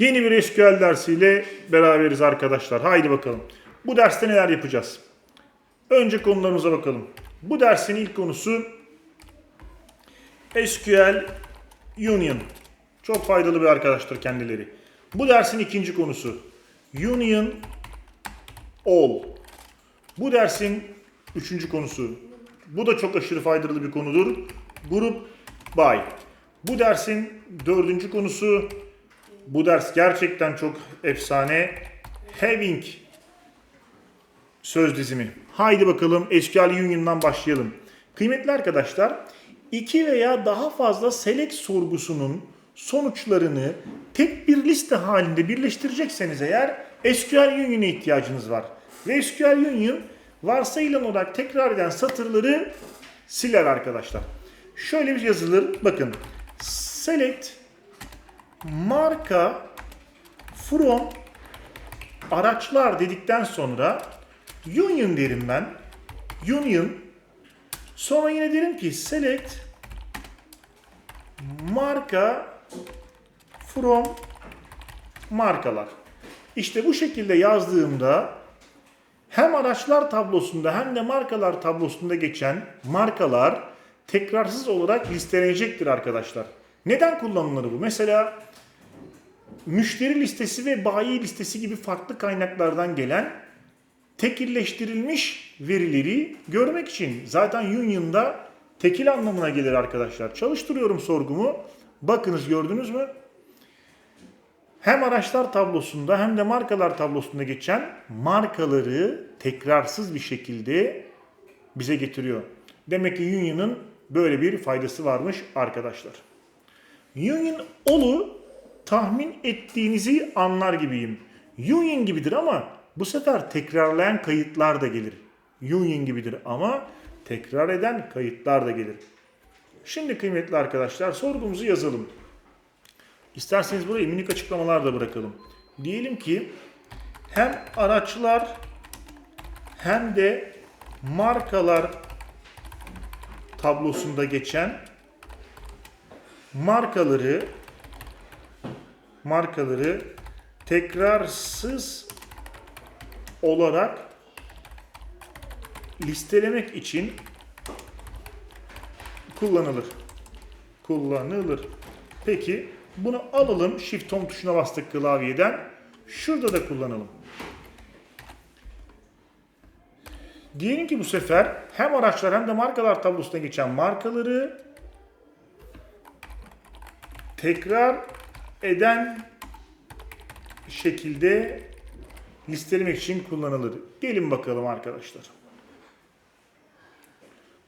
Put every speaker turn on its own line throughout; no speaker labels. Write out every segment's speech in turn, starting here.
Yeni bir SQL dersiyle beraberiz arkadaşlar. Haydi bakalım. Bu derste neler yapacağız? Önce konularımıza bakalım. Bu dersin ilk konusu SQL Union. Çok faydalı bir arkadaştır kendileri. Bu dersin ikinci konusu Union All. Bu dersin üçüncü konusu. Bu da çok aşırı faydalı bir konudur. Grup By. Bu dersin dördüncü konusu. Bu ders gerçekten çok efsane. Having söz dizimi. Haydi bakalım SQL Union'dan başlayalım. Kıymetli arkadaşlar, iki veya daha fazla select sorgusunun sonuçlarını tek bir liste halinde birleştirecekseniz eğer SQL Union'a ihtiyacınız var. Ve SQL Union varsayılan olarak tekrar eden satırları siler arkadaşlar. Şöyle bir yazılır. Bakın. Select marka from araçlar dedikten sonra union derim ben. Union. Sonra yine derim ki select marka from markalar. İşte bu şekilde yazdığımda hem araçlar tablosunda hem de markalar tablosunda geçen markalar tekrarsız olarak listelenecektir arkadaşlar. Neden kullanılır bu? Mesela müşteri listesi ve bayi listesi gibi farklı kaynaklardan gelen tekilleştirilmiş verileri görmek için zaten Union'da tekil anlamına gelir arkadaşlar. Çalıştırıyorum sorgumu. Bakınız gördünüz mü? Hem araçlar tablosunda hem de markalar tablosunda geçen markaları tekrarsız bir şekilde bize getiriyor. Demek ki Union'ın böyle bir faydası varmış arkadaşlar. Union olu tahmin ettiğinizi anlar gibiyim. Union gibidir ama bu sefer tekrarlayan kayıtlar da gelir. Union gibidir ama tekrar eden kayıtlar da gelir. Şimdi kıymetli arkadaşlar sorgumuzu yazalım. İsterseniz buraya minik açıklamalar da bırakalım. Diyelim ki hem araçlar hem de markalar tablosunda geçen markaları markaları tekrarsız olarak listelemek için kullanılır. Kullanılır. Peki bunu alalım Shift Home tuşuna bastık klavyeden. Şurada da kullanalım. Diyelim ki bu sefer hem araçlar hem de markalar tablosuna geçen markaları tekrar eden şekilde listelemek için kullanılır. Gelin bakalım arkadaşlar.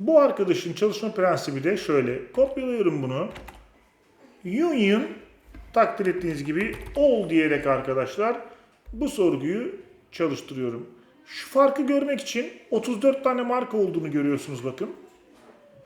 Bu arkadaşın çalışma prensibi de şöyle. Kopyalıyorum bunu. Union takdir ettiğiniz gibi all diyerek arkadaşlar bu sorguyu çalıştırıyorum. Şu farkı görmek için 34 tane marka olduğunu görüyorsunuz bakın.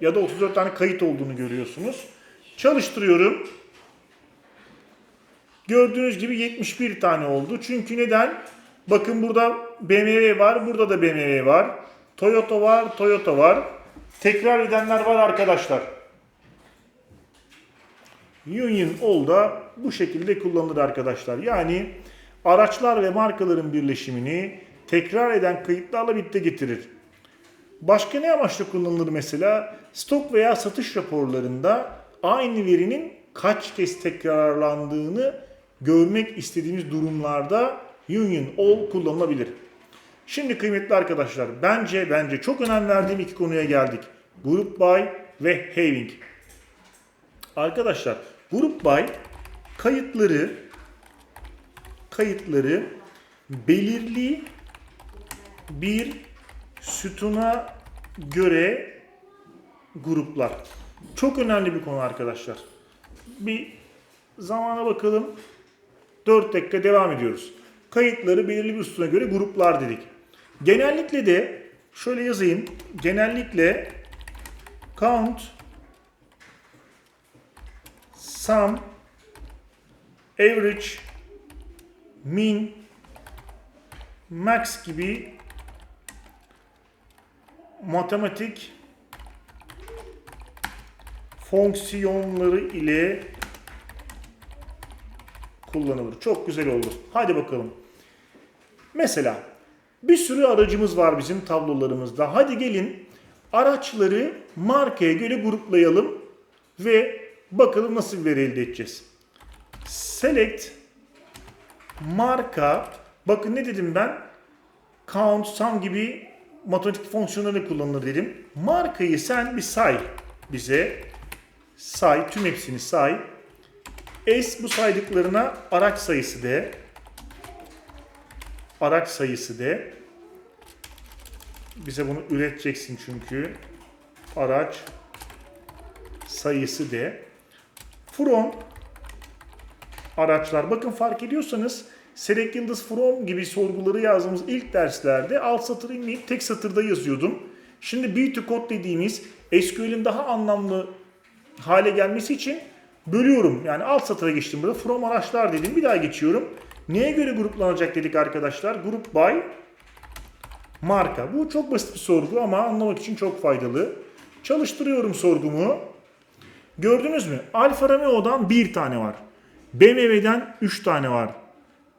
Ya da 34 tane kayıt olduğunu görüyorsunuz. Çalıştırıyorum. Gördüğünüz gibi 71 tane oldu. Çünkü neden? Bakın burada BMW var, burada da BMW var. Toyota var, Toyota var. Tekrar edenler var arkadaşlar. Union All da bu şekilde kullanılır arkadaşlar. Yani araçlar ve markaların birleşimini tekrar eden kayıtlarla birlikte getirir. Başka ne amaçla kullanılır mesela? Stok veya satış raporlarında aynı verinin kaç kez tekrarlandığını görmek istediğimiz durumlarda Union All kullanılabilir. Şimdi kıymetli arkadaşlar bence bence çok önem verdiğim iki konuya geldik. Group By ve Having. Arkadaşlar Group By kayıtları kayıtları belirli bir sütuna göre gruplar. Çok önemli bir konu arkadaşlar. Bir zamana bakalım. 4 dakika devam ediyoruz. Kayıtları belirli bir sütuna göre gruplar dedik. Genellikle de şöyle yazayım. Genellikle count sum average min max gibi matematik fonksiyonları ile kullanılır. Çok güzel oldu. Hadi bakalım. Mesela bir sürü aracımız var bizim tablolarımızda. Hadi gelin araçları markaya göre gruplayalım ve bakalım nasıl bir veri elde edeceğiz. Select marka bakın ne dedim ben? Count, sum gibi matematik fonksiyonları kullanılır dedim. Markayı sen bir say bize. Say, tüm hepsini say. S bu saydıklarına araç sayısı de. Araç sayısı de. Bize bunu üreteceksin çünkü. Araç sayısı de. From araçlar. Bakın fark ediyorsanız Select Yıldız From gibi sorguları yazdığımız ilk derslerde alt satır inmeyip tek satırda yazıyordum. Şimdi beauty code dediğimiz SQL'in daha anlamlı hale gelmesi için bölüyorum. Yani alt satıra geçtim burada. From araçlar dedim. Bir daha geçiyorum. Neye göre gruplanacak dedik arkadaşlar? Group by marka. Bu çok basit bir sorgu ama anlamak için çok faydalı. Çalıştırıyorum sorgumu. Gördünüz mü? Alfa Romeo'dan bir tane var. BMW'den 3 tane var.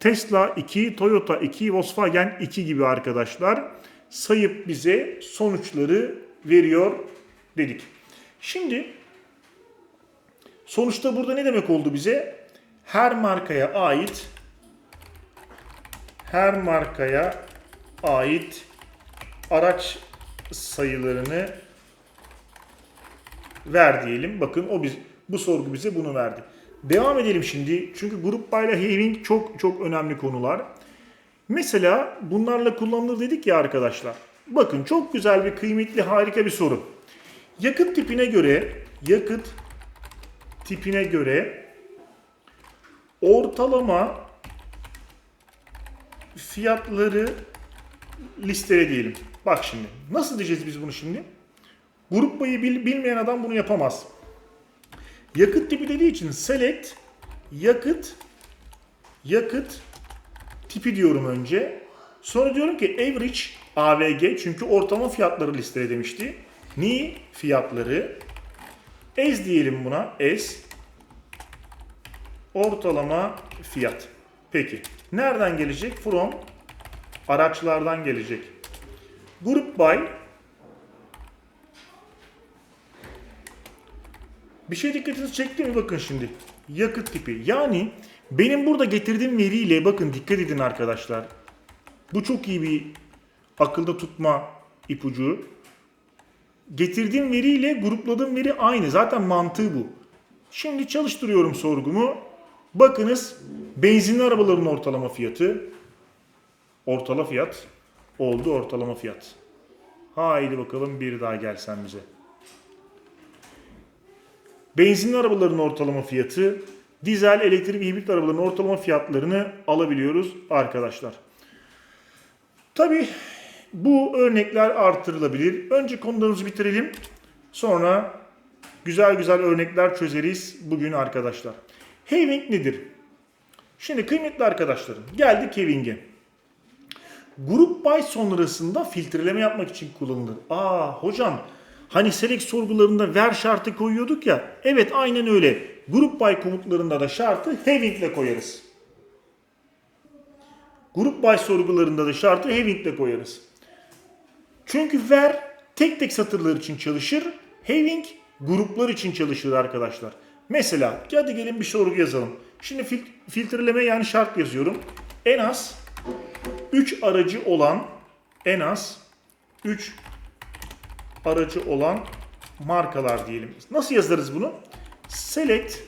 Tesla 2, Toyota 2, Volkswagen 2 gibi arkadaşlar sayıp bize sonuçları veriyor dedik. Şimdi sonuçta burada ne demek oldu bize? Her markaya ait her markaya ait araç sayılarını ver diyelim. Bakın o biz bu sorgu bize bunu verdi. Devam edelim şimdi. Çünkü grup ile having çok çok önemli konular. Mesela bunlarla kullanılır dedik ya arkadaşlar. Bakın çok güzel bir kıymetli harika bir soru. Yakıt tipine göre yakıt tipine göre ortalama fiyatları listele diyelim. Bak şimdi. Nasıl diyeceğiz biz bunu şimdi? Grup bayı bil- bilmeyen adam bunu yapamaz. Yakıt tipi dediği için select yakıt yakıt tipi diyorum önce. Sonra diyorum ki average AVG çünkü ortalama fiyatları listele demişti. Ni fiyatları as diyelim buna as ortalama fiyat. Peki nereden gelecek? From araçlardan gelecek. Group by Bir şey dikkatinizi çekti mi bakın şimdi. Yakıt tipi. Yani benim burada getirdiğim veriyle bakın dikkat edin arkadaşlar. Bu çok iyi bir akılda tutma ipucu. Getirdiğim veriyle grupladığım veri aynı. Zaten mantığı bu. Şimdi çalıştırıyorum sorgumu. Bakınız benzinli arabaların ortalama fiyatı. Ortala fiyat oldu ortalama fiyat. Haydi bakalım bir daha gelsen bize. Benzinli arabaların ortalama fiyatı, dizel, elektrik, hibrit arabaların ortalama fiyatlarını alabiliyoruz arkadaşlar. Tabi bu örnekler artırılabilir. Önce konularımızı bitirelim. Sonra güzel güzel örnekler çözeriz bugün arkadaşlar. Having nedir? Şimdi kıymetli arkadaşlarım geldik having'e. Grup by sonrasında filtreleme yapmak için kullanılır. Aa hocam hani select sorgularında ver şartı koyuyorduk ya. Evet aynen öyle. Grup by komutlarında da şartı having ile koyarız. Grup by sorgularında da şartı having ile koyarız. Çünkü ver tek tek satırlar için çalışır. Having gruplar için çalışır arkadaşlar. Mesela hadi gelin bir sorgu yazalım. Şimdi fil- filtreleme yani şart yazıyorum. En az 3 aracı olan en az 3 aracı olan markalar diyelim. Nasıl yazarız bunu? Select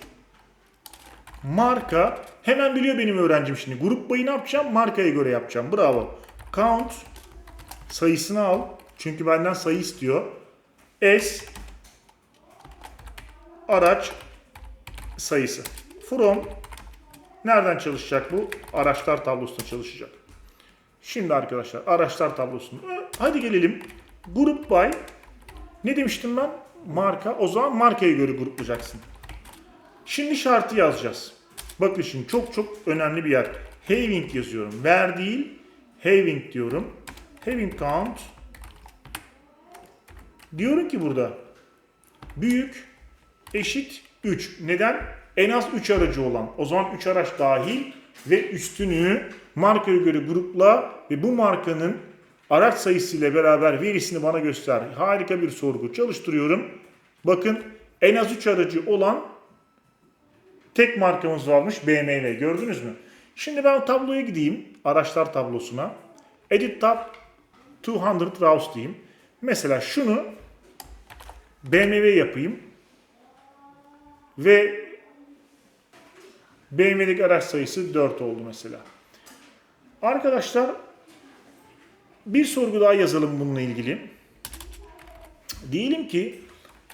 marka hemen biliyor benim öğrencim şimdi. Grup bayı ne yapacağım? Markaya göre yapacağım. Bravo. Count sayısını al. Çünkü benden sayı istiyor. S araç sayısı. From nereden çalışacak bu? Araçlar tablosunda çalışacak. Şimdi arkadaşlar araçlar tablosunda. Hadi gelelim. Grup by ne demiştim ben? Marka. O zaman markaya göre gruplayacaksın. Şimdi şartı yazacağız. Bakın şimdi çok çok önemli bir yer. Having yazıyorum. Ver değil. Having diyorum. Having count. Diyorum ki burada büyük eşit 3. Neden? en az 3 aracı olan, o zaman 3 araç dahil ve üstünü markaya göre grupla ve bu markanın araç sayısıyla beraber verisini bana göster. Harika bir sorgu. Çalıştırıyorum. Bakın en az 3 aracı olan tek markamız varmış BMW. Gördünüz mü? Şimdi ben tabloya gideyim. Araçlar tablosuna. Edit Tab 200 rows diyeyim. Mesela şunu BMW yapayım. Ve BMW'deki araç sayısı 4 oldu mesela. Arkadaşlar bir sorgu daha yazalım bununla ilgili. Diyelim ki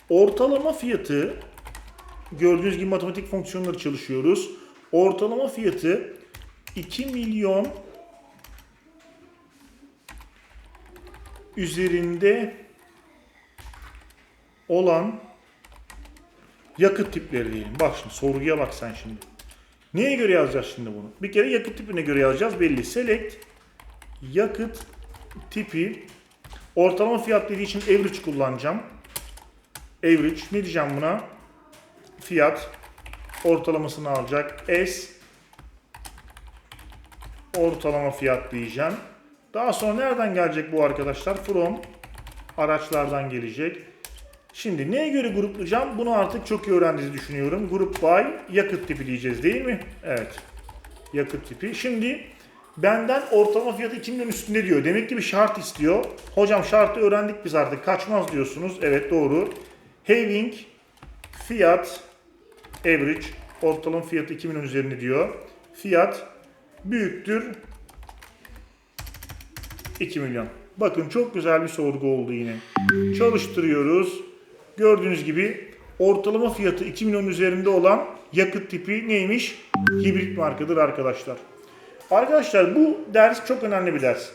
ortalama fiyatı gördüğünüz gibi matematik fonksiyonları çalışıyoruz. Ortalama fiyatı 2 milyon üzerinde olan yakıt tipleri diyelim. Bak şimdi sorguya bak sen şimdi. Neye göre yazacağız şimdi bunu? Bir kere yakıt tipine göre yazacağız belli. Select yakıt tipi ortalama fiyat dediği için average kullanacağım. Average ne diyeceğim buna? Fiyat ortalamasını alacak. S ortalama fiyat diyeceğim. Daha sonra nereden gelecek bu arkadaşlar? From araçlardan gelecek. Şimdi neye göre gruplayacağım? Bunu artık çok iyi öğrendiğinizi düşünüyorum. Group by yakıt tipi diyeceğiz değil mi? Evet. Yakıt tipi. Şimdi benden ortalama fiyatı 2000'in üstünde diyor. Demek ki bir şart istiyor. Hocam şartı öğrendik biz artık. Kaçmaz diyorsunuz. Evet doğru. Having fiyat average ortalama fiyatı 2000'in üzerinde diyor. Fiyat büyüktür 2 milyon. Bakın çok güzel bir sorgu oldu yine. Çalıştırıyoruz. Gördüğünüz gibi ortalama fiyatı 2 milyon üzerinde olan yakıt tipi neymiş? Hibrit markadır arkadaşlar. Arkadaşlar bu ders çok önemli bir ders.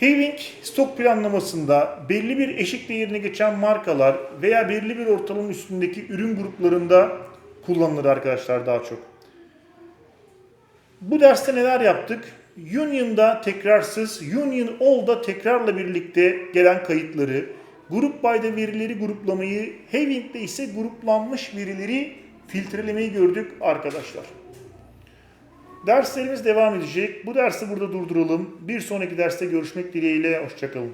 Having stok planlamasında belli bir eşik değerine geçen markalar veya belli bir ortalama üstündeki ürün gruplarında kullanılır arkadaşlar daha çok. Bu derste neler yaptık? Union'da tekrarsız, Union All'da tekrarla birlikte gelen kayıtları, Grup by'da verileri gruplamayı, Having'de ise gruplanmış verileri filtrelemeyi gördük arkadaşlar. Derslerimiz devam edecek. Bu dersi burada durduralım. Bir sonraki derste görüşmek dileğiyle. Hoşçakalın.